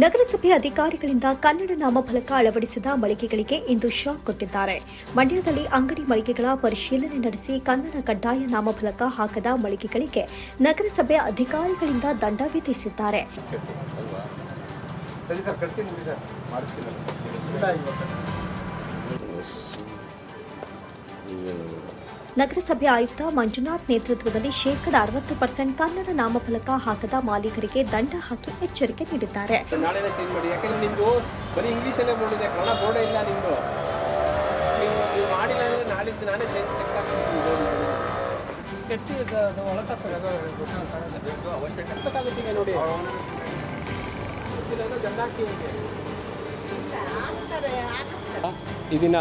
ನಗರಸಭೆ ಅಧಿಕಾರಿಗಳಿಂದ ಕನ್ನಡ ನಾಮಫಲಕ ಅಳವಡಿಸಿದ ಮಳಿಗೆಗಳಿಗೆ ಇಂದು ಶಾಕ್ ಕೊಟ್ಟಿದ್ದಾರೆ. ಮಂಡ್ಯದಲ್ಲಿ ಅಂಗಡಿ ಮಳಿಗೆಗಳ ಪರಿಶೀಲನೆ ನಡೆಸಿ ಕನ್ನಡ ಕಡ್ಡಾಯ ನಾಮಫಲಕ ಹಾಕದ ಮಳಿಗೆಗಳಿಗೆ ನಗರಸಭೆ ಅಧಿಕಾರಿಗಳಿಂದ ದಂಡ ವಿಧಿಸಿದ್ದಾರೆ. ನಗರಸಭೆ ಆಯುಕ್ತ ಮಂಜುನಾಥ್ ನೇತೃತ್ವದಲ್ಲಿ ಶೇಕಡ ಅರವತ್ತು ಪರ್ಸೆಂಟ್ ಕನ್ನಡ ನಾಮಫಲಕ ಹಾಕದ ಮಾಲೀಕರಿಗೆ ದಂಡ ಹಾಕಿ ಎಚ್ಚರಿಕೆ ನೀಡಿದ್ದಾರೆ. ಇದನ್ನ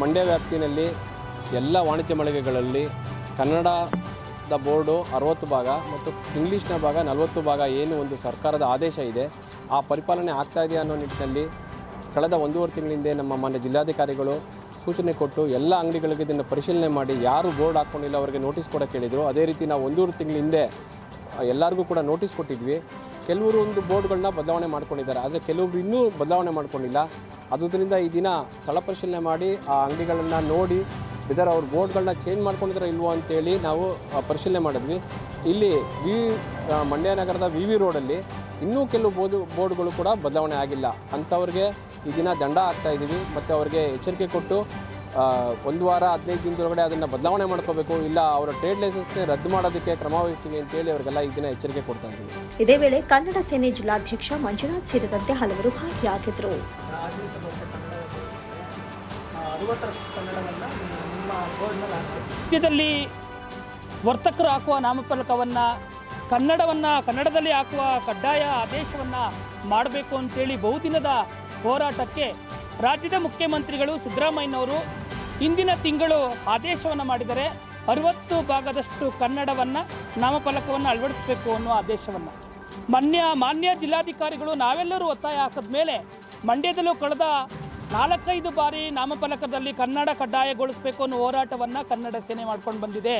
ಮಂಡ್ಯ ವ್ಯಾಪ್ತಿನಲ್ಲಿ ಎಲ್ಲ ವಾಣಿಜ್ಯ ಮಳಿಗೆಗಳಲ್ಲಿ ಕನ್ನಡದ ಬೋರ್ಡು ಅರವತ್ತು ಭಾಗ ಮತ್ತು ಇಂಗ್ಲೀಷ್ನ ಭಾಗ ನಲವತ್ತು ಭಾಗ ಏನು ಒಂದು ಸರ್ಕಾರದ ಆದೇಶ ಇದೆ, ಆ ಪರಿಪಾಲನೆ ಆಗ್ತಾ ಇದೆಯಾ ಅನ್ನೋ ನಿಟ್ಟಿನಲ್ಲಿ ಕಳೆದ ಒಂದೂವರೆ ತಿಂಗಳಿಂದ ನಮ್ಮ ಮಾನ್ಯ ಜಿಲ್ಲಾಧಿಕಾರಿಗಳು ಸೂಚನೆ ಕೊಟ್ಟು ಎಲ್ಲ ಅಂಗಡಿಗಳಿಗೆ ಇದನ್ನು ಪರಿಶೀಲನೆ ಮಾಡಿ ಯಾರು ಬೋರ್ಡ್ ಹಾಕ್ಕೊಂಡಿಲ್ಲ ಅವರಿಗೆ ನೋಟಿಸ್ ಕೂಡ ಹೇಳಿದರು ಅದೇ ರೀತಿ ನಾವು ಒಂದೂವರೆ ತಿಂಗಳಿಂದೆ ಎಲ್ಲರಿಗೂ ಕೂಡ ನೋಟಿಸ್ ಕೊಟ್ಟಿದ್ವಿ. ಕೆಲವರು ಒಂದು ಬೋರ್ಡ್ಗಳನ್ನ ಬದಲಾವಣೆ ಮಾಡ್ಕೊಂಡಿದ್ದಾರೆ, ಆದರೆ ಕೆಲವರು ಇನ್ನೂ ಬದಲಾವಣೆ ಮಾಡ್ಕೊಂಡಿಲ್ಲ. ಅದರಿಂದ ಈ ದಿನ ಸ್ಥಳ ಪರಿಶೀಲನೆ ಮಾಡಿ ಆ ಅಂಗಡಿಗಳನ್ನು ನೋಡಿ ಇದರ ಅವ್ರ ಬೋರ್ಡ್ಗಳನ್ನ ಚೇಂಜ್ ಮಾಡ್ಕೊಂಡಿದ್ರೆ ಇಲ್ವೋ ಅಂತೇಳಿ ನಾವು ಪರಿಶೀಲನೆ ಮಾಡಿದ್ವಿ. ಇಲ್ಲಿ ವಿ ಮಂಡ್ಯ ನಗರದ ವಿ ವಿ ರೋಡಲ್ಲಿ ಇನ್ನೂ ಕೆಲವು ಬೋರ್ಡ್ ಬೋರ್ಡ್ಗಳು ಕೂಡ ಬದಲಾವಣೆ ಆಗಿಲ್ಲ. ಅಂಥವ್ರಿಗೆ ಈ ದಿನ ದಂಡ ಹಾಕ್ತಾ ಇದ್ದೀವಿ ಮತ್ತು ಅವ್ರಿಗೆ ಎಚ್ಚರಿಕೆ ಕೊಟ್ಟು ಒಂದು ವಾರ, ಹದಿನೈದು ದಿನದೊಳಗಡೆ ಅದನ್ನು ಬದಲಾವಣೆ ಮಾಡ್ಕೋಬೇಕು. ಇಲ್ಲ, ಅವರ ಟ್ರೇಡ್ ಲೈಸೆನ್ಸ್ನೇ ರದ್ದು ಮಾಡೋದಕ್ಕೆ ಕ್ರಮ ವಹಿಸ್ತೀವಿ ಅಂತೇಳಿ ಅವರಿಗೆಲ್ಲ ಈ ದಿನ ಎಚ್ಚರಿಕೆ ಕೊಡ್ತಾ ಇದ್ದೀವಿ. ಇದೇ ವೇಳೆ ಕನ್ನಡ ಸೇನೆ ಜಿಲ್ಲಾಧ್ಯಕ್ಷ ಮಂಜುನಾಥ್ ಸೇರಿದಂತೆ ಹಲವರು ಭಾಗಿಯಾಗಿದ್ದರು. ರಾಜ್ಯದಲ್ಲಿ ವರ್ತಕರು ಹಾಕುವ ನಾಮಫಲಕವನ್ನು, ಕನ್ನಡವನ್ನು, ಕನ್ನಡದಲ್ಲಿ ಹಾಕುವ ಕಡ್ಡಾಯ ಆದೇಶವನ್ನು ಮಾಡಬೇಕು ಅಂತೇಳಿ ಬಹುದಿನದ ಹೋರಾಟಕ್ಕೆ ರಾಜ್ಯದ ಮುಖ್ಯಮಂತ್ರಿಗಳು ಸಿದ್ದರಾಮಯ್ಯನವರು ಇಂದಿನ ತಿಂಗಳು ಆದೇಶವನ್ನು ಮಾಡಿದರೆ ಅರವತ್ತು ಭಾಗದಷ್ಟು ಕನ್ನಡವನ್ನು ನಾಮಫಲಕವನ್ನು ಅಳವಡಿಸಬೇಕು ಅನ್ನೋ ಆದೇಶವನ್ನು. ಮಾನ್ಯ ಮಾನ್ಯ ಜಿಲ್ಲಾಧಿಕಾರಿಗಳು ನಾವೆಲ್ಲರೂ ಒತ್ತಾಯ ಹಾಕಿದ ಮೇಲೆ ಮಂಡ್ಯದಲ್ಲೂ ಕಳೆದ ನಾಲ್ಕೈದು ಬಾರಿ ನಾಮಫಲಕದಲ್ಲಿ ಕನ್ನಡ ಕಡ್ಡಾಯಗೊಳಿಸಬೇಕು ಅನ್ನೋ ಹೋರಾಟವನ್ನು ಕನ್ನಡ ಸೇನೆ ಮಾಡ್ಕೊಂಡು ಬಂದಿದೆ.